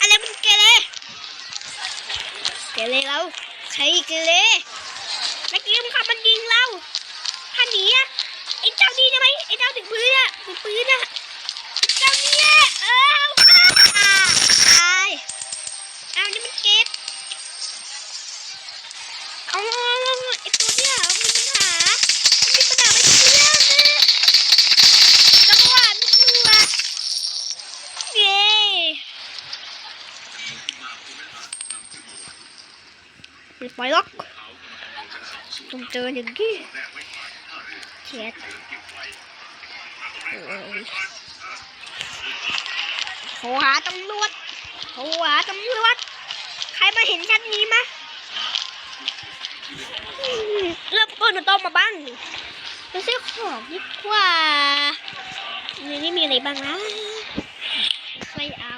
อะไรมันเกเรเกเรเราใครเกเรเมื่อกี้มันขับมันยิงเราถ้าหนีอะไอ้เจ้านี่ใช่ไหมไอ้เจ้าถึงปืนอะถึงปืนอะเจ้าเนี่ยเอออ้าวอ้าตายเอานี่มันเก็บเอาไอ้ตัวเนี่ยมันมีปัญหามันมีปัญหาไม่เชื่อนะจังหวะนิดนึงอะเย้ ไปล่อกต้องเจออย่างนี้เช็ดโอ้ยโทรหาตำรวจโทรหาตำรวจใครมาเห็นชั้นนี้มะอืมเริ่มต้นต้องมาบ้างไปซื้อของดีกว่าในนี้มีอะไรบ้างนะใครเอา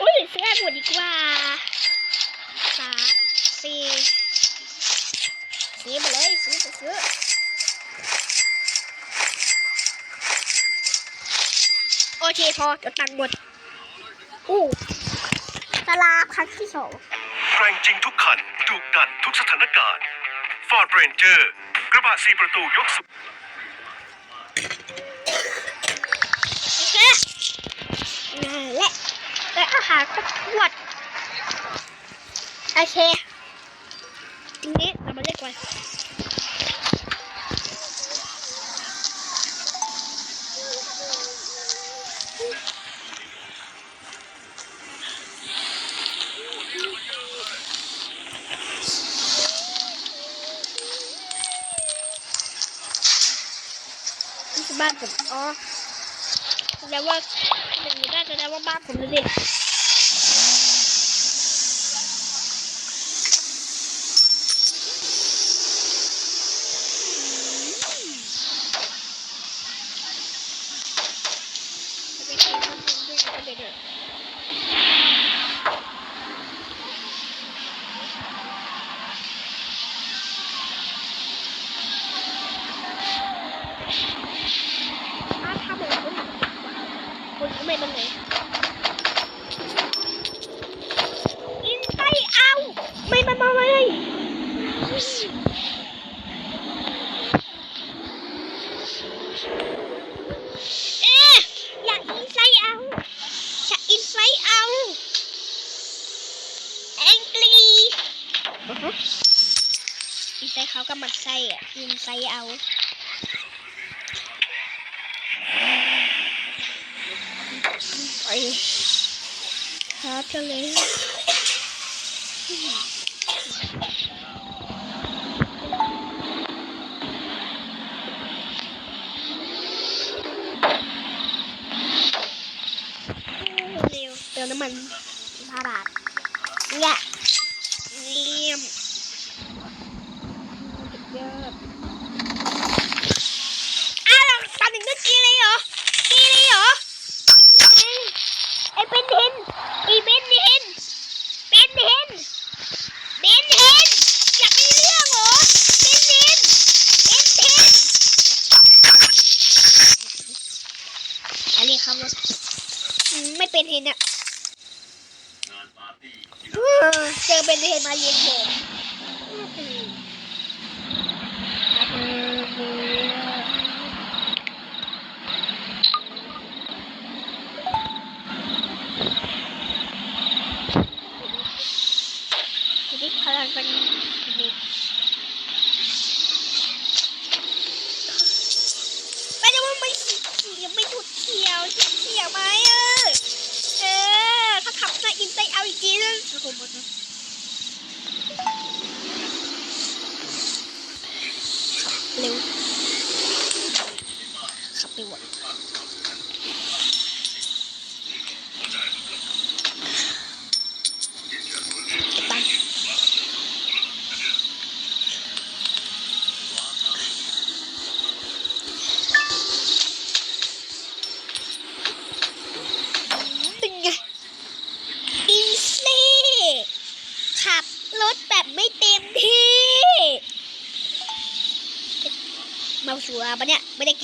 อุ้ยซื้อหมดดีกว่าสามสี่ ซื้อมาเลยซื้อซื้อซื้อโอเคพอจดตังค์หมดอู้สลาครั้งที่สองแรงจริงทุกคันดุดันทุกสถานการณ์ Ford Ranger กระบะสีประตูยกสูงโอเคนั่นแหละและอาหารก็ขวดโอเคทีนี้เรามาเล่นกัน บ้านผมอ๋อแสดงว่าหนึ่งได้แสดงว่าบ้านผมเลยดิถ้าทำอะไรก็หนักกว่าคนทำไมมันไหนอินไซเอา ไม่มามาเลยเอ๊ะอยากอินไซเอาอยากอินไซเอาแองกีอินไซเขาก็มันไส้อะอินไซเอาไปหาทะเลเร็วเติมน้ำมันห้าบาทเนี่ยเลี่ยมสุดยอดอ้าวตอนถึงก็กินเลยเหรอกินเลยเหรอ ไอ้เป็นเทนไอ้เป็นเทนเป็นเทนเป็นเทนอยากมีเรื่องเหรอเป็นเทนเป็นเทนอะไรครับรถอืมไม่เป็นเทนอะเออเจ อ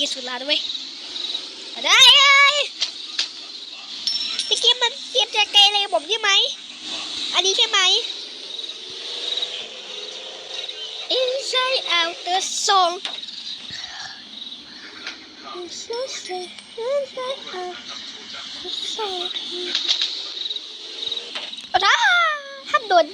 ินสุราด้วยได้ไอ้ตะกี้มันเตรียมจะไกลอะไรผมใช่ไหม อันนี้ใช่ไหม Inside Out the song องอินไซด์อินไซด์าเตออ้าห้ามโดน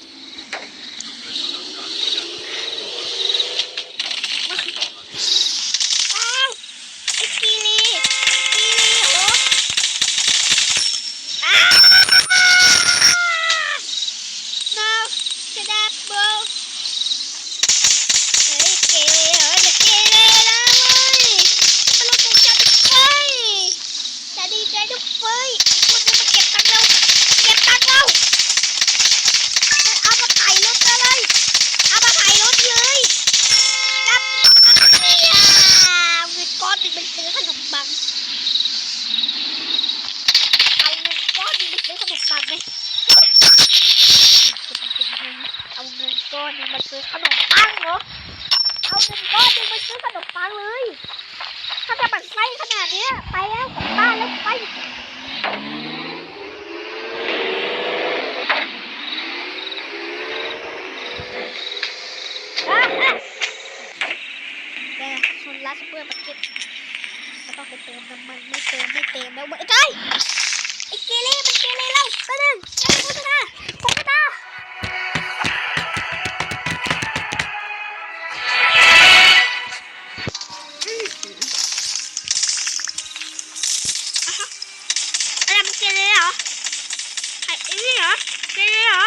ชนรัสเพื่อมาเก็บก็ต้องไปเติมน้ำมันไม่เติมไม่เติมแล้วไอ้ไก่ไอ้เกเรมันเกเรแล้วก็นั่นไอ้โฆษณาโฆษณาอะไรมันเกเรเหรอไอ้นี่เหรอเกเรเหรอ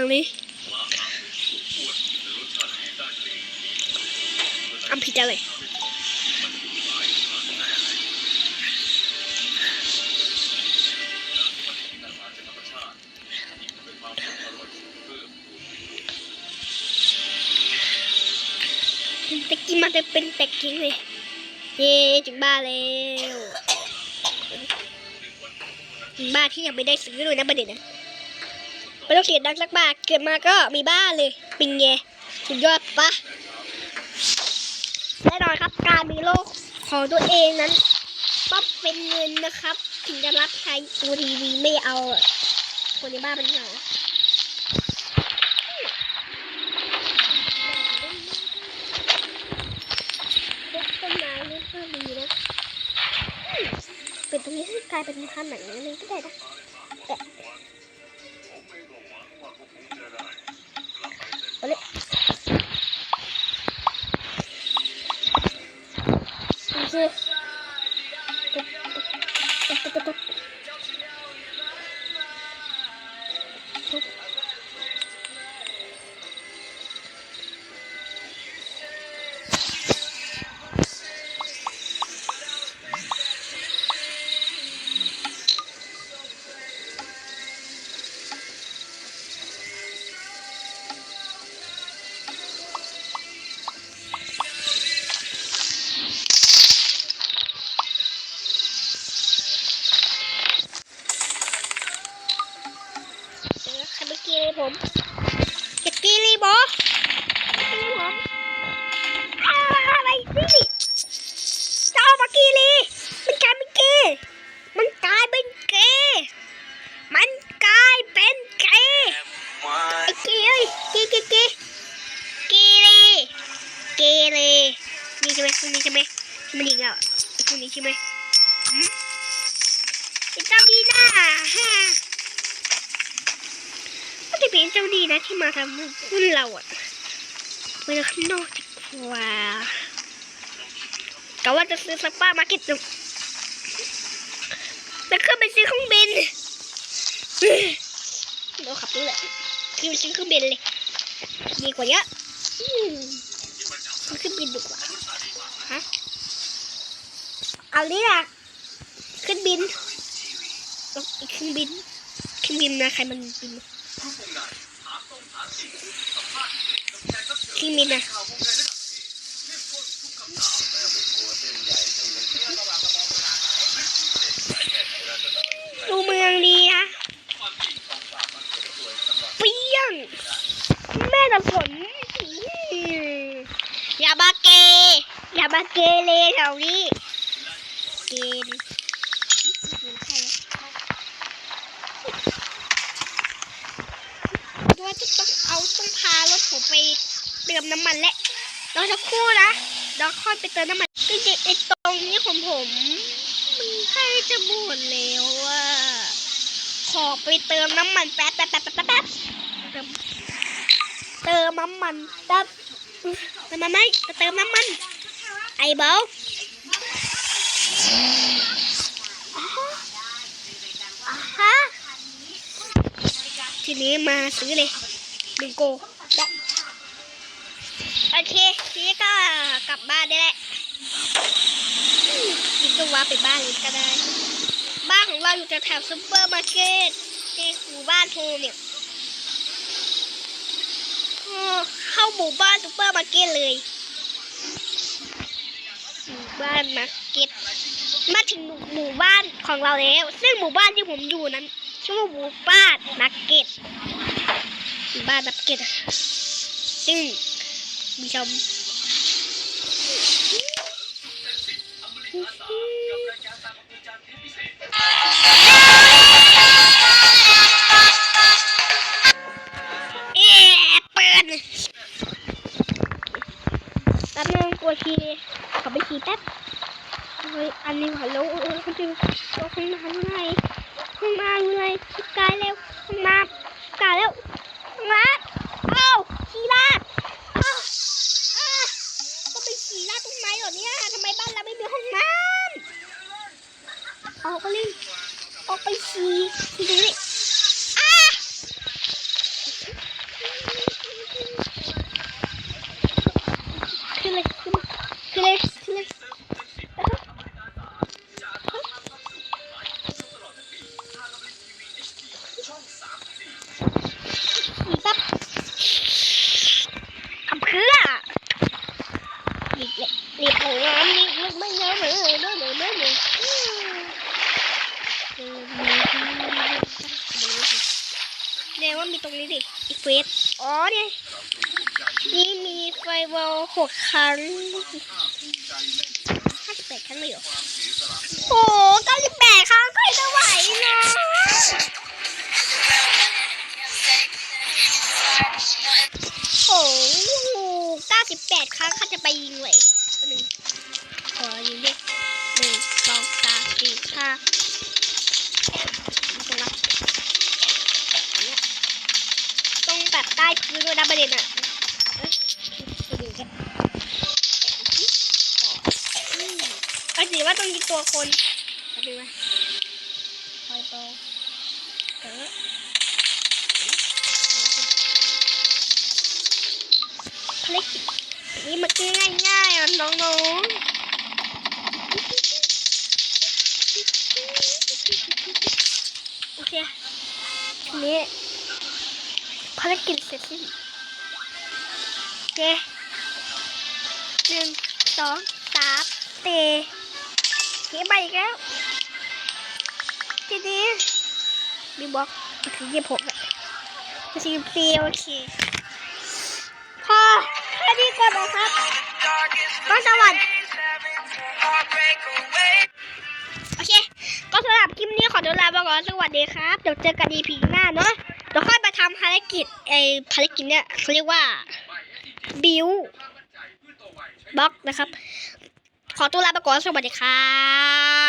ดังนี้ทำผิดอะไรตะกี้มันจะเป็นตะกี้เลยเย้ถึงบ้านแล้วถึงบ้านที่ยังไม่ได้ซื้อเลยนะประเด็นนะ ไม่ต้องเสียดังสักบาทเกิดมาก็มีบ้านเลยปิงเงสุดยอดปะแน่นอนครับการมีโลกของตัวเองนั้นต้องเป็นเงินนะครับ ถึงจะรับใช้ตัวดีๆไม่เอา คนในบ้านเป็นเหงาเล็กต้นไม้นี่ก็ดีนะอืมเป็นตรงนี้กลายเป็นพันธุ์หนังนี้ก็ได้นะ ดู ดีนะที่มาทำรุ่นเราอะไปข้างนอกดีกว่ากะว่าจะซื้อซัปเปอร์มาเก็ตหนึ่งแล้วขึ้นไปซื้อเครื่องบินเราขับรู้แหละคือไปซื้อเครื่องบินเลยดีกว่าเยอะอืมซื้อเครื่องบินดีกว่าฮะเอาดิล่ะขึ้นบินเอาอีกเครื่องบินเครื่องบินนะใครมันบิน พี่มินนะดูเมืองดีนะเปี้ยง แม่น้ำฝนอย่ามาเกอย่ามาเกเรแถวนี้เกณฑ์ว่าจะต้องเอารถผมไปเติมน้ำมันและรอสักครู่นะเดี๋ยวค่อยไปเติมน้ำมันจริงๆไอ้ตรงนี้ของผมมันใกล้จะหมดแล้วอะขอไปเติมน้ำมันแป๊บแป๊บแป๊บแป๊บแป๊บเติมเติมน้ำมันแป๊บเติมน้ำมันไปเติมน้ำมัน ไอ้เบาฮะทีนี้มาซื้อเลยดึงโก นี้ก็กลับบ้านได้แหล้วนี่ก็ว่าไปบ้านเลยก็ได้ บ้านของเราอยู่แถวซุปเปอร์มาร์เก็ตในหมู่บ้านโฮเนี่ยเข้าหมู่บ้านซุปเปอร์มาร์เก็ตเลยหมู่บ้านมาร์เก็ตมาถึงหมู่บ้านของเราแล้ว ซึ่งหมู่บ้านที่ผมอยู่นั้นชื่อว่าหมู่บ้านมาร์เก็ตหมู่บ้านมาร์เก็ตซึ่งมีชม เอ๊เปิดแป๊บนึงกลัวทีขอไปขี่แป๊บเฮ้ยอันนี้ฮัลโหลคุณจิวตัวคุณมาอยู่ไหนห้องน้ำอยู่ไหนกายเร็วห้องน้ำกายเร็วห้องน้ำเอ้าขี่ลาดเอ้าก็ไปขี่ลาดตรงไหนเหรอเนี่ยทำไมบ้านเราไม่มีห้องน้ำเออกไปเลยออกไป ขี่ขี่ตรงนี้อ่าขึ้นเลยขึ้นเลยขึ้นเลยขึ้นเลย อีกแป๊บทำเพื่อหลีกเลยหลีกของน้ำหลีกลึกไม่เยอะเลยเลยเลยเลยเลยเลยเรียกว่ามี ตรงนี้ดิอีเฟสอ๋อเนี่ยนี่มีไฟวอลหกครั้งห้าสิบแปดครั้งเลยเหรอโอ้เก้าสิบแปดครั้งใครจะไหวนะโอ้โห98ครั้งเขาจะไปยิงเลยหนึ่งขอยิงดิหนึ่งสองสามสี่ห้าตรงนั้นอันเนี้ยตรงแบบใต้พื้นด้วยนะประ เด็นอะเอ้ยไปยิงกันอ๋ออืมก็ถือว่าต้องยิงตัวคนเอาดูไหมคอยโตเออภารกิจนี่มันก็ง่ายอะน้องๆโอเคนี้ภารกิจเสร็จสิ้น เคหนึ่งสองสามเตะเขียนไปอีกแล้ว ทีนี้มีบล็อกคือยี่ผมอะสี่ปีโอเคพอแค่นี้ก่อนนะครับก็สวัสดีโอเค ก็สำหรับคลิปนี้ขอตัวลาไปก่อนสวัสดีครับ เดี๋ยวเจอกัน EP หน้าเนาะเดี๋ยวค่อยไปทำภารกิจไอภารกิจเนี่ยเขาเรียกว่า บิวบล็อกนะครับ ขอตัวลาไปก่อนสวัสดีครับ